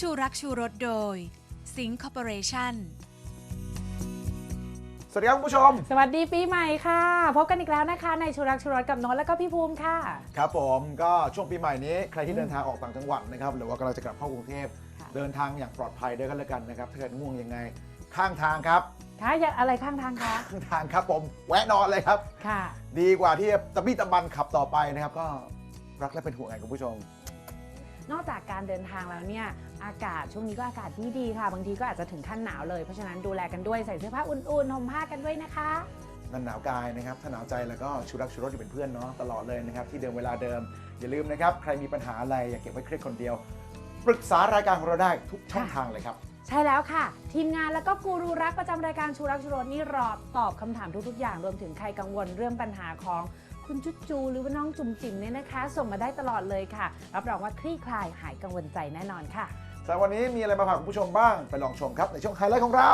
ชูรักชูรสโดย สิงคอร์ปอเรชั่น สวัสดีครับคุณผู้ชม สวัสดีปีใหม่ค่ะ พบกันอีกแล้วนะคะ ในชูรักชูรสกับโน้ตแล้วก็พี่ภูมิค่ะ ครับผมก็ช่วงปีใหม่นี้ใครที่เดินทางออกต่างจังหวัดนะครับหรือว่ากำลังจะกลับเข้ากรุงเทพค่ะ เดินทางอย่างปลอดภัยด้วยกันแล้วกันนะครับถ้าเกิดง่วงยังไง ข้างทางครับค่ะอย่าอะไรข้างทางคะข้างทางครับผมแวะนอนเลยครับ ค่ะ ดีกว่าที่จะตะบี้ตะบันขับต่อไปนะครับ ก็รักและเป็นห่วงไงคุณผู้ชม นอกจากการเดินทางแล้วเนี่ยอากาศช่วงนี้ก็อากาศที่ดีค่ะ บางทีก็อาจจะถึงขั้นหนาวเลยเพราะฉะนั้นดูแลกันด้วยใส่เสื้อผ้าอุ่นๆห่มผ้ากันด้วยนะคะนั่นหนาวกายนะครับถ้าหนาวใจแล้วก็ชูรักชูรสอยู่เป็นเพื่อนเนาะตลอดเลยนะครับที่เดิมเวลาเดิม อย่าลืมนะครับ ใครมีปัญหาอะไรอย่าเก็บไว้เครียดคนเดียว ปรึกษารายการของเราได้ทุกช่องทางเลยครับ ใช่แล้วค่ะ ทีมงานแล้วก็กูรูรักประจำรายการชูรักชูรสนี่รอตอบคำถามทุกๆ อย่างรวมถึงใครกังวลเรื่องปัญหาของคุณจุดจูหรือว่าน้องจุ๋มจิ๋มเนี่ยนะคะ ส่งมาได้ตลอดเลยค่ะ รับรองว่าคลี่คลายหายกังวลใจแน่นอนค่ะสำหรับวันนี้มีอะไรมาฝากคุณผู้ชมบ้าง ไปลองชมครับ ในช่วงไฮไลท์ของเรา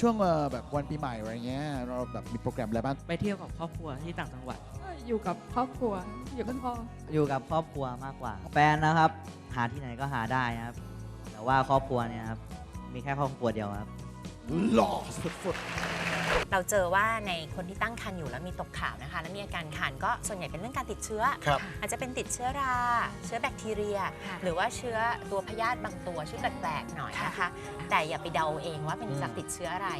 ช่วงเอ่อแบบวันปีใหม่อะไรเงี้ยเราแบบมีโปรแกรมอะไรบ้างไปเที่ยวกับครอบครัวที่ต่างจังหวัด อยู่กับครอบครัว อยู่กับพ่อ อยู่กับครอบครัวมากกว่า แฟนนะครับ หาที่ไหนก็หาได้นะครับ แต่ว่าครอบครัวเนี่ยครับมีแค่ครอบครัวเดียวครับหล่อสุดเราเจอว่าในคนที่ตั้งครรภ์อยู่แล้วมีตกขาวนะคะ แล้วมีอาการคันก็ส่วนใหญ่เป็นเรื่องการติดเชื้อครับ อาจจะเป็นติดเชื้อรา เชื้อแบคทีเรีย ค่ะหรือว่าเชื้อตัวพยาธิบางตัวชื่อแปลกๆหน่อยนะคะ แต่อย่าไปเดาเองว่าเป็นจากติดเชื้ออะไร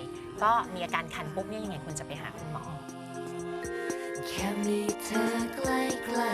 ก็มีอาการคันปุ๊บเนี่ยยังไงควรจะไปหาคุณหมอ แค่มีเธอใกล้